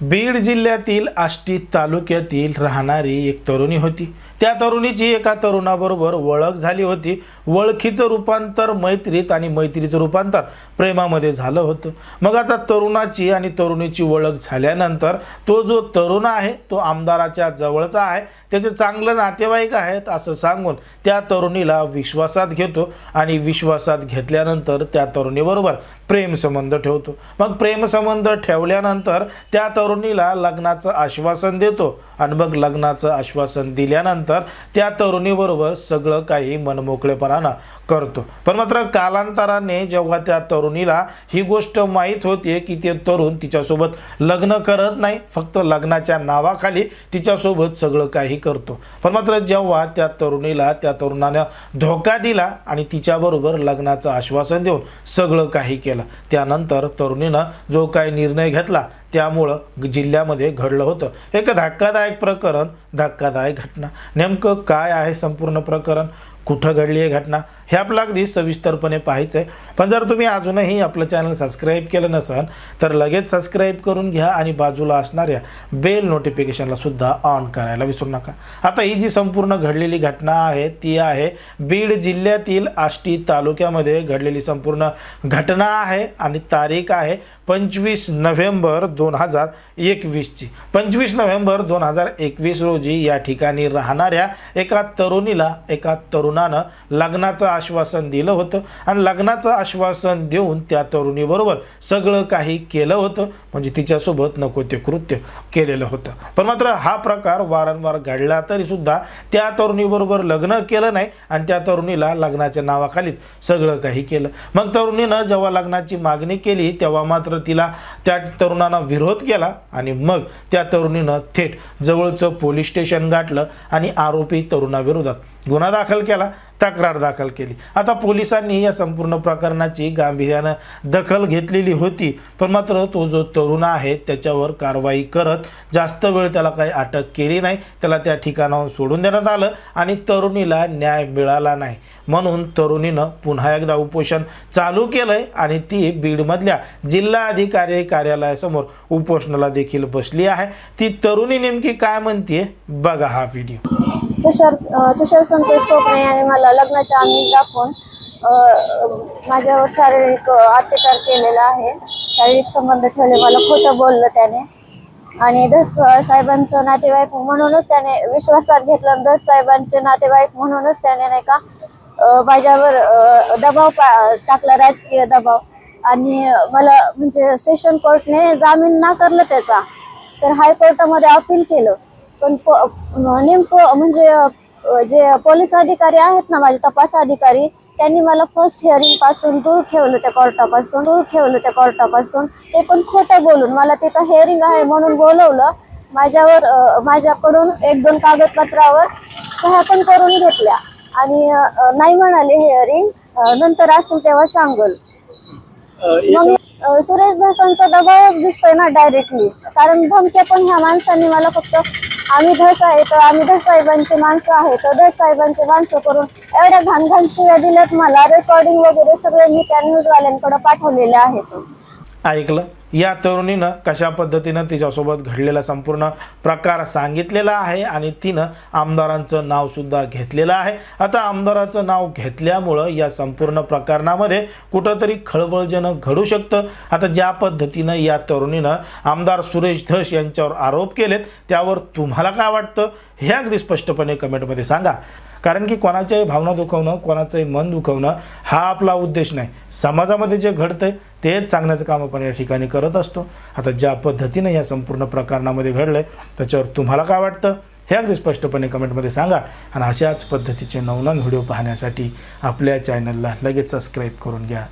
बीड जिल्ह्यातील आष्टी तालुक्यातील राहणारी एक तरुणी होती. त्या तरुणीची एका तरुणाबरोबर ओळख झाली होती. ओळखीचं रूपांतर मैत्रीत आणि मैत्रीचं रूपांतर प्रेमामध्ये झालं होतं. मग आता तरुणाची आणि तरुणीची ओळख झाल्यानंतर तो जो तरुण आहे तो आमदाराच्या जवळचा आहे. त्याचे चांगलं नातेवाईक आहेत असं सांगून त्या तरुणीला विश्वासात घेतो आणि विश्वासात घेतल्यानंतर त्या तरुणीबरोबर प्रेमसंबंध ठेवतो. मग प्रेमसंबंध ठेवल्यानंतर त्या तरुणीला लग्नाचं आश्वासन देतो आणि मग लग्नाचं आश्वासन दिल्यानंतर त्या तरुणीबरोबर सगळं काही मनमोकळेपणानं करतो. पण मात्र कालांतराने जेव्हा त्या तरुणीला ही गोष्ट माहीत होते की ते तरुण तिच्यासोबत लग्न करत नाही फक्त लग्नाच्या नावाखाली तिच्यासोबत सगळं काही करतो. पण मात्र जेव्हा त्या तरुणीला त्या तरुणानं धोका दिला आणि तिच्याबरोबर लग्नाचं आश्वासन देऊन सगळं काही केलं त्यानंतर तरुणीनं जो काही निर्णय घेतला त्यामुळं जिल्ह्यामध्ये घडलं होतं. एक धक्कादायक प्रकरण धक्कादायक घटना. नेमकं काय आहे संपूर्ण प्रकरण? कुठं घडली आहे घटना हे आपलं अगदी सविस्तरपणे पाहायचं आहे पण जर तुम्ही अजूनही आपलं चॅनल सबस्क्राईब केलं नसाल तर लगेच सबस्क्राईब करून घ्या आणि बाजूला असणाऱ्या बेल नोटिफिकेशनला सुद्धा ऑन करायला विसरू नका. आता ही जी संपूर्ण घडलेली घटना आहे ती आहे बीड जिल्ह्यातील आष्टी तालुक्यामध्ये घडलेली संपूर्ण घटना आहे आणि तारीख आहे पंचवीस नोव्हेंबर दोन हजार एकवीसची. पंचवीस नोव्हेंबर दोन हजार एकवीस रोजी या ठिकाणी राहणाऱ्या एका तरुणीला एका तरुण तरुणानं लग्नाचं आश्वासन दिलं होतं आणि लग्नाचं आश्वासन देऊन त्या तरुणीबरोबर सगळं काही केलं होतं. म्हणजे तिच्यासोबत नको ते कृत्य केलेलं होतं. पण मात्र हा प्रकार वारंवार घडला तरीसुद्धा त्या तरुणीबरोबर लग्न केलं नाही आणि त्या तरुणीला लग्नाच्या नावाखालीच सगळं काही केलं. मग तरुणीनं जेव्हा लग्नाची मागणी केली तेव्हा मात्र तिला त्या तरुणानं विरोध केला आणि मग त्या तरुणीनं थेट जवळचं पोलीस स्टेशन गाठलं आणि आरोपी तरुणाविरोधात गुन्हा दाखल केला तक्रार दाखल केली. आता पोलिसांनी या संपूर्ण प्रकरणाची गांभीर्यानं दखल घेतलेली होती पण मात्र तो जो तरुण आहे त्याच्यावर कारवाई करत जास्त वेळ त्याला काही अटक केली नाही. त्याला त्या ठिकाणाहून सोडून देण्यात आलं आणि तरुणीला न्याय मिळाला नाही. म्हणून तरुणीनं पुन्हा एकदा उपोषण चालू केलंय आणि ती बीडमधल्या जिल्हा अधिकारी कार्यालयासमोर उपोषणाला देखील बसली आहे. ती तरुणी नेमकी काय म्हणते बघा हा व्हिडिओ. तुषार तुषार संतोष टोपणे यांनी मला लग्नाच्या आम्ही दाखवून माझ्यावर शारीरिक अत्याचार केलेला आहे. शारीरिक संबंध ठेवले मला खोटं बोललं त्याने. आणि दस साहेबांचं नातेवाईक म्हणूनच त्याने विश्वासात घेतलं आणि साहेबांचे नातेवाईक म्हणूनच त्याने नाही का माझ्यावर दबाव पा- टाकला राजकीय दबाव. आणि मला म्हणजे सेशन कोर्टने जामीन नाकारलं त्याचा. तर हायकोर्टामध्ये अपील केलं. पण नेमकं म्हणजे जे पोलीस अधिकारी आहेत ना माझे तपास अधिकारी त्यांनी मला फर्स्ट हिअरिंगपासून दूर ठेवलं त्या कोर्टापासून दूर ठेवलं त्या कोर्टापासून ते पण खोटं बोलून मला तिथं हिअरिंग आहे म्हणून बोलवलं. माझ्यावर माझ्याकडून एक दोन कागदपत्रावर सह्या पण करून घेतल्या. आणि नाही म्हणाले हिअरिंग नंतर असेल तेव्हा सांगल. मग सुरेश धसांचा दबावच दिसतोय ना डायरेक्टली कारण धमक्या पण ह्या माणसांनी मला फक्त आम्ही धस आहे तर आम्ही धस साहेबांचे माणसं आहे तर धस साहेबांचे माणसं करून एवढ्या घाण घाण शिव्या दिल्यात मला. रेकॉर्डिंग वगैरे सगळे मी त्या न्यूजवाल्यांकडे पाठवलेले आहेत. ऐकलं. या तरुणीनं कशा पद्धतीनं तिच्यासोबत घडलेला संपूर्ण प्रकार सांगितलेला आहे आणि तिनं आमदारांचं नावसुद्धा घेतलेलं आहे. आता आमदाराचं नाव घेतल्यामुळं या संपूर्ण प्रकरणामध्ये कुठंतरी खळबळजनक घडू शकतं. आता ज्या पद्धतीनं या तरुणीनं आमदार सुरेश धस यांच्यावर आरोप केलेत त्यावर तुम्हाला काय वाटतं? हे अगदी स्पष्टपणे कमेंटमध्ये सांगा. कारण की कोणाच्याही भावना दुखवणं कोणाचंही मन दुखवणं हा आपला उद्देश नाही. समाजामध्ये जे घडतंय तेच सांगण्याचं काम आपण या ठिकाणी करत असतो. आता ज्या पद्धतीनं या संपूर्ण प्रकरणामध्ये घडलं आहे त्याच्यावर तुम्हाला काय वाटतं? हे अगदी स्पष्टपणे कमेंटमध्ये सांगा. आणि अशाच पद्धतीचे नवनवीन व्हिडिओ पाहण्यासाठी आपल्या चॅनलला लगेच सबस्क्राईब करून घ्या.